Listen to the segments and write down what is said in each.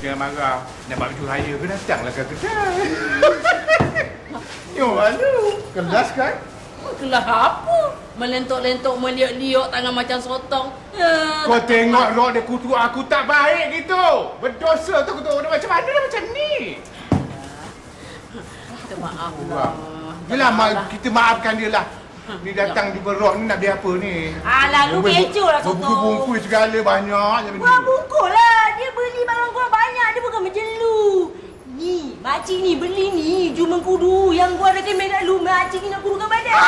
Jangan marah. Nak buat baju raya ke datanglah ke kedai. Yo, aduh. Kelas kan? Kelah apa? Melentok-lentok meliuk-liuk tangan macam sotong. Ya, Kau tengok. Rok dia kutuk aku tak baik gitu. Berdosa tu kutuk dia macam mana dia macam ni? Minta maaf lah. Yelah, ma- kita maafkan dia lah. Ni datang di berok ni nak dia apa ni? Alah, lu kecoh lah, Soto. Bungkus-bungkus segala banyak. Gua bungkuk lah. Dia beli barang gua banyak. Dia bukan macam lu. Ni, makcik ni beli ni. Juma kudu. Yang gua recommend kat lu. Makcik ni nak kudukan badan.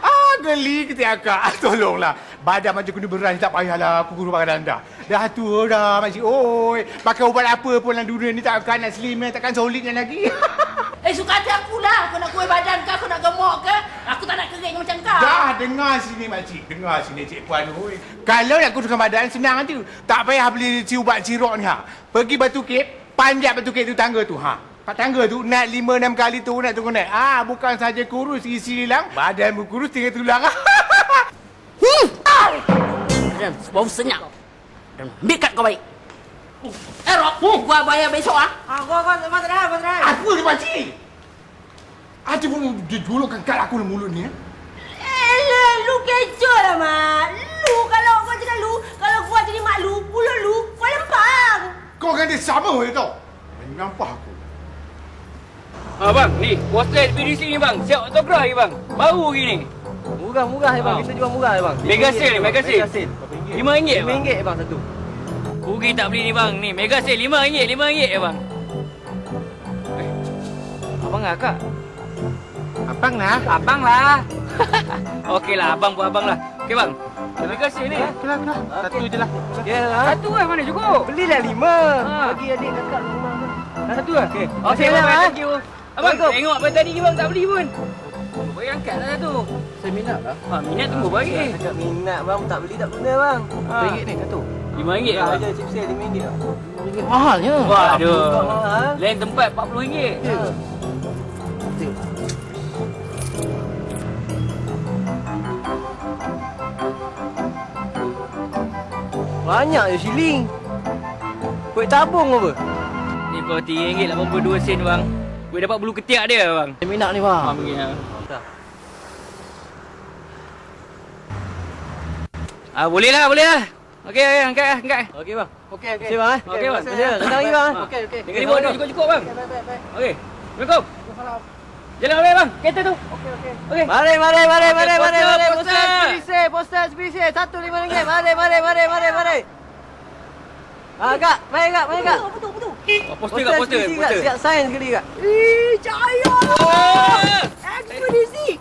Ah, geli kita akak. Tolonglah. Badan macam kena beran tak payahlah aku guru badan dah. Dah tua dah makcik. Oi, pakai ubat apa pun dalam dunia ni takkan nak slim takkan solidnya lagi. Eh, suka hati aku lah. Kau nak kuih badan ke? Kau nak gemuk ke? Aku tak nak kering macam kau. Dah dengar sini makcik. Dengar sini cik puan. Oi. Kalau nak kuruskan badan senang nanti. Tak payah beli si ubat sirop ni ha. Pergi Batu Kep, panjat Batu Kep tu tangga tu ha. Kat tangga tu naik lima enam kali tu naik turun naik. Ah bukan saja kurus isi hilang, badan pun kurus tinggal tulang. Dan bau senyap. Dan bikat kau baik. Eh, Rob. Gua bayar besok ah. Ha, gua, gua, gua dah, gua tak dah. Apa ni makcik? Ada pun dia julukkan kat aku dalam mulut ni. Eh? Elah, lu kecoh lah, Mak. Lu, kalau gua cakap lu, kalau gua jadi mak lu, mulut lu, gua lempang. Kau kan dia sama je tau. Menyampah aku. Ha bang, ni poster ekspedisi ni bang. Siap autograf ni bang. Baru lagi ni. Murah-murah ya bang. Ah. Kita jual murah ya bang. Mega sale ni, mega sale. Mega sale. RM5 bang. RM5 ya bang satu. Rugi tak beli ni bang. Ni mega sale RM5, RM5 ya bang. Eh. Abang lah kak? Abang lah. Abang lah. Okey lah, abang buat abang lah. Okey bang. Mega sale ni. Kelah, kelah. Satu je lah. Ya lah. Satu lah mana cukup? Belilah lima. Ha. Bagi adik kakak rumah. Satu lah. Okey. Okey lah, thank you. Abang tengok apa tadi ni bang tak beli pun. Boleh angkat lah satu. Saya minat lah. Ha, minat tunggu bagi. Cakap minat bang, tak beli tak guna bang. Ha. RM5 ni satu. RM5 Murah bang. aja chip sale RM5 lah. Mahalnya. Waduh. Tak mahal. Lain tempat RM40. Ya. Banyak je shilling. Kuih tabung apa? Ni kalau RM3.82 sen bang. Boleh dapat bulu ketiak dia bang. Saya minat ni bang. Ha, begini. Ah boleh lah, boleh lah. Okey, okey, angkat lah, angkat. Okey bang. Okey okey. Okey, bang eh. Okey, bang. Terima kasih. Datang lagi bang. Okey okey. Dengan lima orang cukup-cukup bang. Baik baik baik. Okey. Assalamualaikum. Jalan balik bang. Kereta tu. Okey okey. Okey. Mari mari mari Okey, mari mari mari poster. ekspedisi poster ekspedisi satu lima ringgit mari mari mari mari mari. Ah kak, mari kak, mari kak. Betul, betul, betul. Oh, poster kat poster, Kak. poster. Siap sign sekali kak. Eh, cahaya!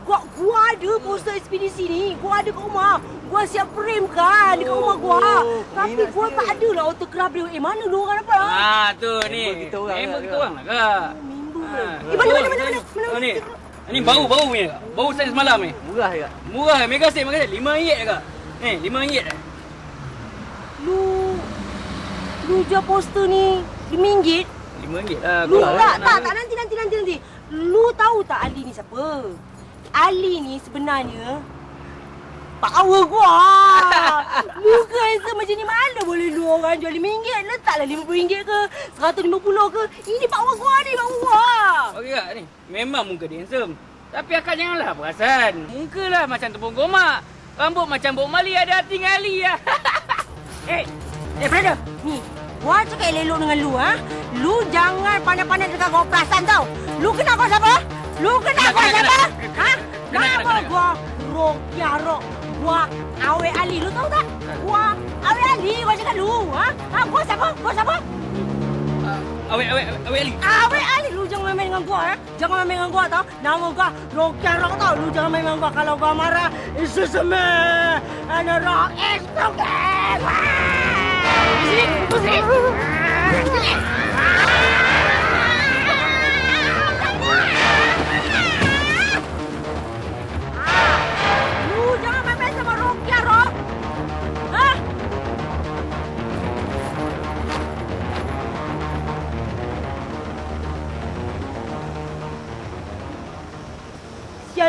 Oh! Gua, gua ada poster ekspedisi ni. Gua ada kat rumah. Gua siap frame kan dekat rumah gua. Oh, Tapi minat gua tak ada lah autograph dia. Eh, mana lu orang dapat? ah? Ah tu ni. Member kita orang Member lah, kita orang lah kak. Member. Ah. Eh, mana, mana, mana, mana? Mana, Oh, ni. mana? Ni bau bau ni. Bau saya semalam ni. Murah kak. Murah mega set mega set. RM5 kak. Ni RM5. Lu... Lu jual poster ni RM5? RM5 lah. Lu tak, nak- tak, tak, nanti, nanti, nanti, nanti. Lu tahu tak Ali ni siapa? Ali ni sebenarnya power gua. Muka handsome macam ni mana boleh lu orang jual RM5? Letaklah RM50 ke, RM150 ke. Ini power gua ni, power gua. Okey kak ni. Memang muka dia handsome. Tapi akak janganlah perasan. Muka lah macam tepung gomak. Rambut macam Bob Marley ada hati ngali lah. Eh, eh brother, ni. Gua cakap elok dengan lu ha. Lu jangan pandai-pandai dekat gua perasan tau. Lu kenal gua siapa? Lu Kena, kena, siapa? kena. Nama gua Rokia Rock. Gua Awe Ali, lu tahu tak? Gua Awe Ali, gua cakap lu, ha? Ha, gua siapa? Gua siapa? Awet awet awet Ali. Awe Ali, lu jangan main dengan gua, ha? Jangan main dengan gua tau. Nama gua Rokia Rock tau. Lu jangan main dengan gua kalau gua marah. It's just a man and a rock is broken. Lu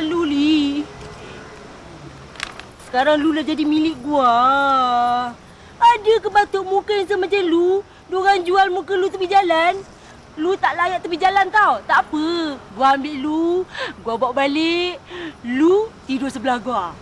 Sial lu, Li. Sekarang lu dah jadi milik gua. ada ke batuk muka yang semacam lu? Diorang jual muka lu tepi jalan. Lu tak layak tepi jalan tau. Tak apa. Gua ambil lu. Gua bawa balik. Lu tidur sebelah gua.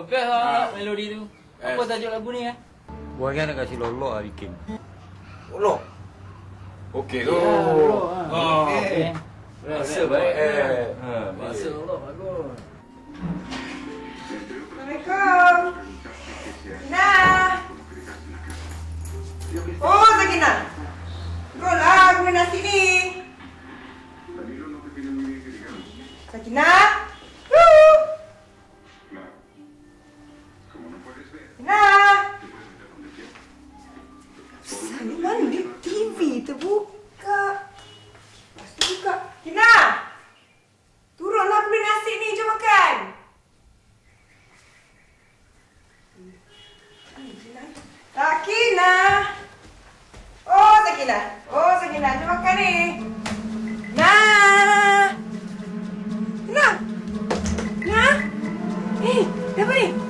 Wow, best lah melodi tu. Apa tajuk lagu ni eh? Buat kan nak kasih lolok lah bikin. Lolok. Okey tu. Oh, okey. Rasa baik eh. Ha, Bahasa Allah bagus. Sakina. Oh, Sakina. Oh, Sakina. Jom makan ni. Nah. Nah. Nah. Eh, apa ni?